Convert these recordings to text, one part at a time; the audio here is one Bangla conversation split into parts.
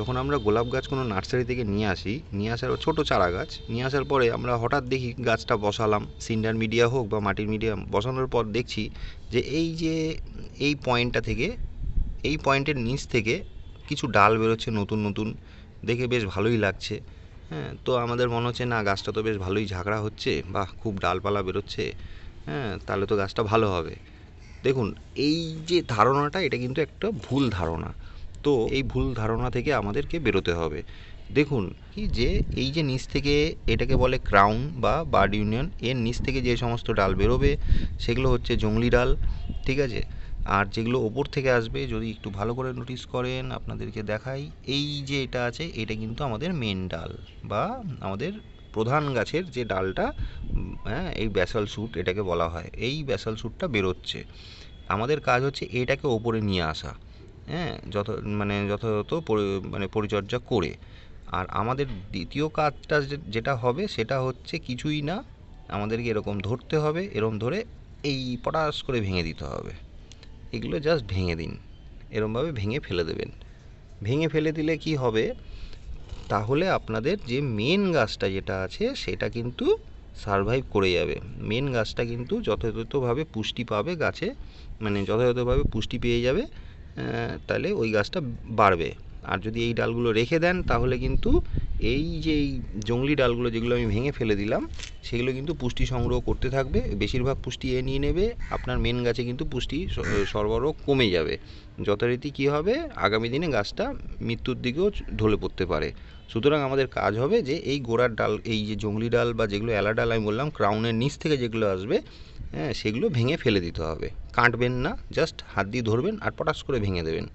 যখন আমরা গোলাপ গাছ কোনো নার্সারি থেকে নিয়ে আসি, নিয়ে আসার ছোট চারা গাছ, নিয়ে আসার পরে আমরা হঠাৎ দেখি গাছটা বসালাম, সিন্ডার মিডিয়া হোক বা মাটির মিডিয়া বসানোর পর দেখছি যে এই যে এই পয়েন্টটা থেকে, এই পয়েন্টের নিচ থেকে কিছু ডাল বেরোচ্ছে নতুন নতুন। দেখে বেশ ভালোই লাগছে। হ্যাঁ তো আমাদের মনে হচ্ছে, না, গাছটা তো বেশ ভালোই ঝাঁকড়া হচ্ছে বা খুব ডালপালা বেরোচ্ছে। হ্যাঁ তাহলে তো গাছটা ভালো হবে। দেখুন, এই যে ধারণাটা, এটা কিন্তু একটা ভুল ধারণা। তো এই ভুল ধারণা থেকে আমাদেরকে বেরোতে হবে। দেখুন, কি যে এই যে নিচ থেকে এটাকে বলে ক্রাউন বা বার্ড ইউনিয়ন এর নিচ থেকে যে সমস্ত ডাল বেরোবে, সেগুলো হচ্ছে জংলি ডাল, ঠিক আছে? আর যেগুলো ওপর থেকে আসবে, যদি একটু ভালো করে নোটিস করেন, আপনাদেরকে দেখাই, এই যে এটা আছে, এটা কিন্তু আমাদের মেন ডাল বা আমাদের প্রধান গাছের যে ডালটা হ্যাঁ এই ব্যাসাল শ্যুট এটাকে বলা হয়। এই ব্যাসাল শ্যুটটা বেরোচ্ছে। আমাদের কাজ হচ্ছে এটাকে ওপরে নিয়ে আসা। হ্যাঁ যত মানে যথাযথ মানে পরিচর্যা করে। আর আমাদের দ্বিতীয় কাজটা যেটা হবে সেটা হচ্ছে কিছুই না, আমাদেরকে এরকম ধরতে হবে, এরকম ধরে এই পটাশ করে ভেঙে দিতে হবে। এগুলো জাস্ট ভেঙে দিন। এরমভাবে ভেঙে ফেলে দেবেন। ভেঙে ফেলে দিলে কি হবে? তাহলে আপনাদের যে মেন গাছটা যেটা আছে সেটা কিন্তু সারভাইভ করে যাবে। মেন গাছটা কিন্তু যথাযথভাবে পুষ্টি পাবে গাছে মানে যথাযথভাবে পুষ্টি পেয়ে যাবে। তাহলে ওই গাছটা বাড়বে। আর যদি এই ডালগুলো রেখে দেন তাহলে কিন্তু এই যে এই জংলি ডালগুলো যেগুলো আমি ভেঙে ফেলে দিলাম, সেগুলো কিন্তু পুষ্টি সংগ্রহ করতে থাকবে, বেশিরভাগ পুষ্টি এ নিয়ে নেবে, আপনার মেন গাছে কিন্তু পুষ্টি সরবরাহ কমে যাবে। যথারীতি কী হবে? আগামী দিনে গাছটা মৃত্যুর দিকেও ঢলে পড়তে পারে। সুতরাং আমাদের কাজ হবে যে এই গোড়ার ডাল, এই যে জংলি ডাল বা যেগুলো এলা ডাল আমি বললাম ক্রাউনের নিচ থেকে যেগুলো আসবে হ্যাঁ সেগুলো ভেঙে ফেলে দিতে হবে। কাটবেন না জাস্ট হাত দিয়ে ধরবেন আর পটাশ করে ভেঙে দেবেন।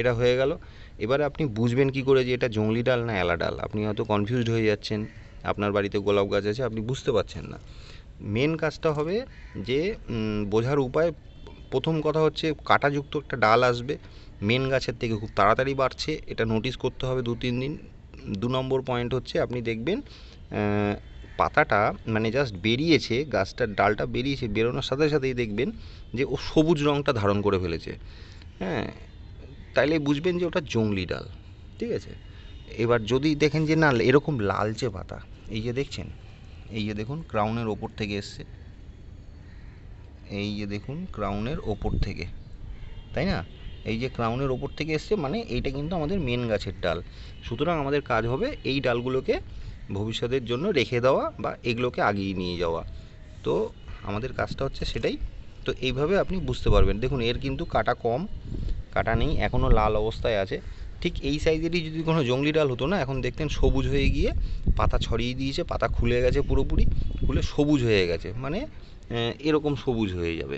এটা হয়ে গেল। এবারে আপনি বুঝবেন কি করে যে এটা জংলি ডাল না এলা ডাল? আপনি হয়তো কনফিউজড হয়ে যাচ্ছেন। আপনার বাড়িতে গোলাপ গাছ আছে, আপনি বুঝতে পারছেন না। মেন কাজটা হবে যে বোঝার উপায়, প্রথম কথা হচ্ছে কাঁটাযুক্ত একটা ডাল আসবে। মেন গাছের থেকে খুব তাড়াতাড়ি বাড়ছে। এটা নোটিস করতে হবে দু, তিন দিন। দু নম্বর পয়েন্ট হচ্ছে আপনি দেখবেন পাতাটা মানে জাস্ট বেরিয়েছে, গাছটার ডালটা বেরিয়েছে, বেরোনোর সাথে সাথেই দেখবেন যে ও সবুজ রঙটা ধারণ করে ফেলেছে। হ্যাঁ তাইলে বুঝবেন যে ওটা জংলি ডাল, ঠিক আছে? এবার যদি দেখেন যে না, এরকম লালচে পাতা, এই যে দেখছেন? এই যে দেখুন ক্রাউনের ওপর থেকে এসছে। এই যে দেখুন ক্রাউনের ওপর থেকে, তাই না? এই যে ক্রাউনের ওপর থেকে এসছে মানে এইটা কিন্তু আমাদের মেন গাছের ডাল। সুতরাং আমাদের কাজ হবে এই ডালগুলোকে ভবিষ্যতের জন্য রেখে দেওয়া বা এগুলোকে আগিয়ে নিয়ে যাওয়া। তো আমাদের কাজটা হচ্ছে সেটাই। তো এইভাবে আপনি বুঝতে পারবেন। দেখুন, এর কিন্তু কাটা কম কাটা নেই এখনও লাল অবস্থায় আছে। ঠিক এই সাইজেরই যদি কোনো জংলি ডাল হতো না, এখন দেখতেন সবুজ হয়ে গিয়ে পাতা ছড়িয়ে দিয়েছে, পাতা খুলে গেছে পুরোপুরি, খুলে সবুজ হয়ে গেছে। মানে এরকম সবুজ হয়ে যাবে।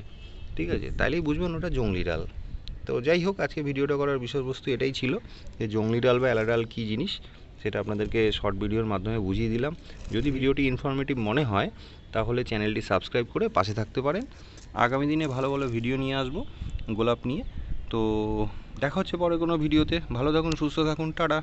ঠিক আছে? তাইলেই বুঝবেন ওটা জংলি ডাল। তো যাই হোক, আজকে ভিডিওটা করার বিষয়বস্তু এটাই ছিল যে জংলি ডাল বা এলা ডাল কী জিনিস, সেটা আপনাদেরকে শর্ট ভিডিওর মাধ্যমে বুঝিয়ে দিলাম। যদি ভিডিওটি ইনফরমেটিভ মনে হয়, তাহলে চ্যানেলটি সাবস্ক্রাইব করে পাশে থাকতে পারেন। আগামী দিনে ভালো ভালো ভিডিও নিয়ে আসব গোলাপ নিয়ে। তো দেখা হচ্ছে পরে কোনো ভিডিওতে। ভালো থাকুন সুস্থ থাকুন টাটা।